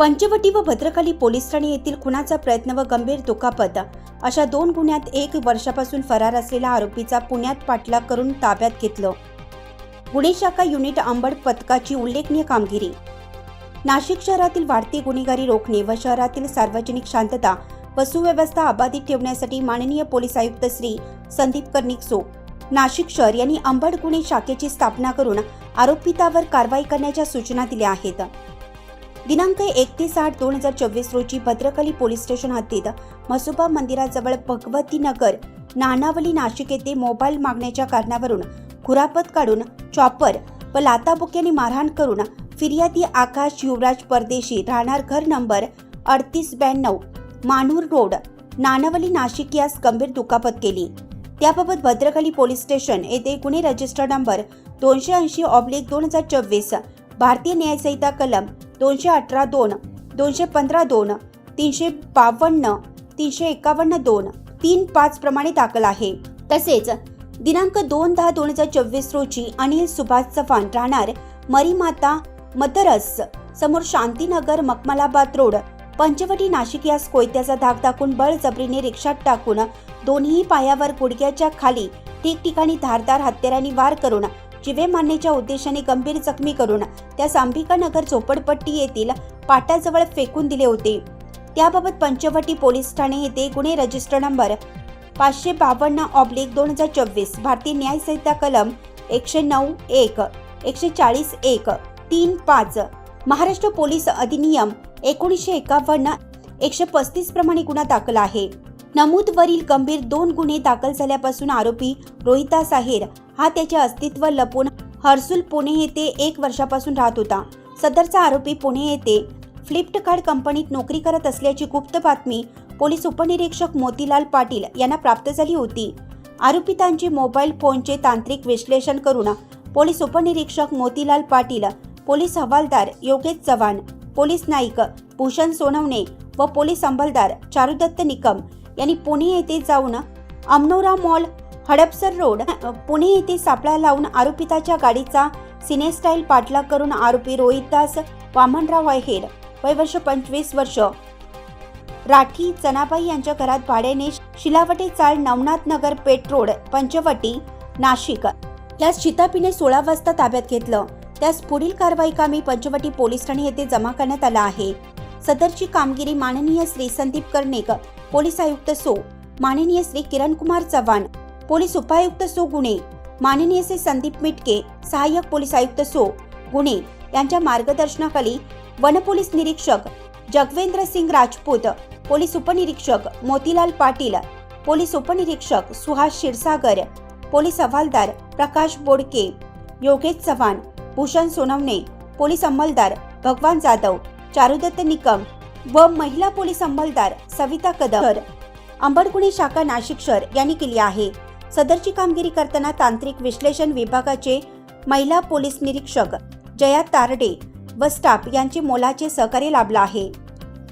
पंचवटी व भद्रकाली पोलीस ठाणे येथील खुनाचा प्रयत्न व गंभीर दुखापत. अशा दोन गुन्ह्यात एक वर्षापासून फरार असलेला आरोपीचा पुण्यात पाठलाग करून ताब्यात घेतलं. गुन्हे शाखा युनिट अंबड पथकाची उल्लेखनीय कामगिरी. नाशिक शहरातील वाढती गुन्हेगारी रोखणे व शहरातील सार्वजनिक शांतता व सुव्यवस्था अबाधित ठेवण्यासाठी माननीय पोलीस आयुक्त श्री संदीप कर्णिकसो नाशिक शहर यांनी अंबड गुन्हे शाखेची स्थापना करून आरोपितावर कारवाई करण्याच्या सूचना दिल्या आहेत. दिनांक एकतीस आठ दोन हजार चोवीस रोजी भद्रकली पोलीस स्टेशन हद्दीत मसुबा मंदिराजवळ भगवती नगर नानावली नाशिक येथे मोबाईल मागण्याच्या कारणावरून खुरापत काढून चॉपर व लाताबुक्यांनी मारहाण करून फिर्यादी आकाश युवराज परदेशी राहणार घर नंबर अडतीस ब्याण्णव मानूर रोड नानावली नाशिक यास गंभीर दुखापत केली. त्याबाबत भद्रकली पोलीस स्टेशन येथे गुन्हे रजिस्टर नंबर दोनशे ऐंशी ऑब्लिक दोन हजार चोवीस भारतीय न्यायसंहिता कलम दोनशे अठरा दोन दोनशे पंधरा दोन तीनशे बावन्न तीनशे एकावन्न दोन तीन पाच प्रमाणे दाखल आहे. तसेच दिनांक दोन दहा दोन हजार चोवीस रोजी अनिल सुभाष चव्हाण राहणार मरीमाता मदरस समोर शांतीनगर मकमलाबाद रोड पंचवटी नाशिक यास कोयत्याचा धाक दाखवून बळजबरीने रिक्षात टाकून दोन्ही पायावर गुडघ्याच्या खाली ठिकठिकाणी धारदार हत्यारांनी वार करून जिवे मारण्याच्या उद्देशाने गंभीर जखमी करून त्या सांबिकानगर झोपडपट्टी येथील पाटाजवळ फेकून दिले होते. त्याबाबत पंचवटी पोलीस ठाणे येथे गुन्हे रजिस्टर नंबर पाचशे बावन्न ऑब्लिक दोन हजार चोवीस भारतीय न्यायसंहिता कलम एकशे नऊ एक एकशे चाळीस एक तीन पाच महाराष्ट्र पोलीस अधिनियम एकोणीसशे एकावन्न एकशे पस्तीस प्रमाणे गुन्हा दाखल आहे. नमूदवरील गंभीर दोन गुन्हे दाखल झाल्यापासून आरोपी रोहिता साहेर हा त्याचे अस्तित्व लपून हर्सुल पुणे येथे एक वर्षापासून राहत होता. सदरचा आरोपी पुणे येथे फ्लिपकार्ट कंपनीत नोकरी करत असल्याची गुप्त बातमी पोलीस उपनिरीक्षक मोतीलाल पाटील यांना प्राप्त झाली होती. आरोपितांचे मोबाईल फोनचे तांत्रिक विश्लेषण करून पोलीस उपनिरीक्षक मोतीलाल पाटील पोलीस हवालदार योगेश चव्हाण पोलीस नाईक भूषण सोनवणे व पोलीस अंमलदार चारुदत्त निकम यांनी पुणे येथे जाऊन अमनोरा मॉल हडपसर रोड पुणे येथे सापळा लावून आरोपिताच्या गाडीचा सिनेस्टाईल पाठलाग करून आरोपी रोहितदास वामनराव आहेर वय वर्ष पंचवीस वर्ष. राठी चनाबाई यांच्या घरात भाड्याने शिलावटे चाळ नवनाथ नगर पेट रोड पंचवटी नाशिक. या शितापीने सोळा वाजता ताब्यात घेतलं. त्यास पुढील कारवाई कामी पंचवटी पोलीस ठाणे येथे जमा करण्यात आला आहे. सदरची कामगिरी माननीय श्री संदीप कर्णिक पोलीस आयुक्त सो. माननीय श्री किरण कुमार चव्हाण पोलीस उपायुक्त सो. गुणे माननीय श्री संदीप मिटके सहाय्यक पोलीस आयुक्त सो. गुणे यांच्या मार्गदर्शनाखाली वनपोलीस निरीक्षक जगवेंद्र सिंग राजपूत पोलीस उपनिरीक्षक मोतीलाल पाटील पोलीस उपनिरीक्षक सुहास क्षीरसागर पोलीस हवालदार प्रकाश बोडके योगेश चव्हाण भूषण सोनवणे पोलीस अंमलदार भगवान जाधव चारुदत्त निकम व महिला पोलीस अंमलदार सविता कदर अंबडकुणी शाखा नाशिक शहर यांनी केली आहे. सदरची कामगिरी करताना तांत्रिक विश्लेषण विभागाचे महिला पोलीस निरीक्षक जया तारडे व स्टाफ यांचे मोलाचे सहकार्य लाभलं आहे.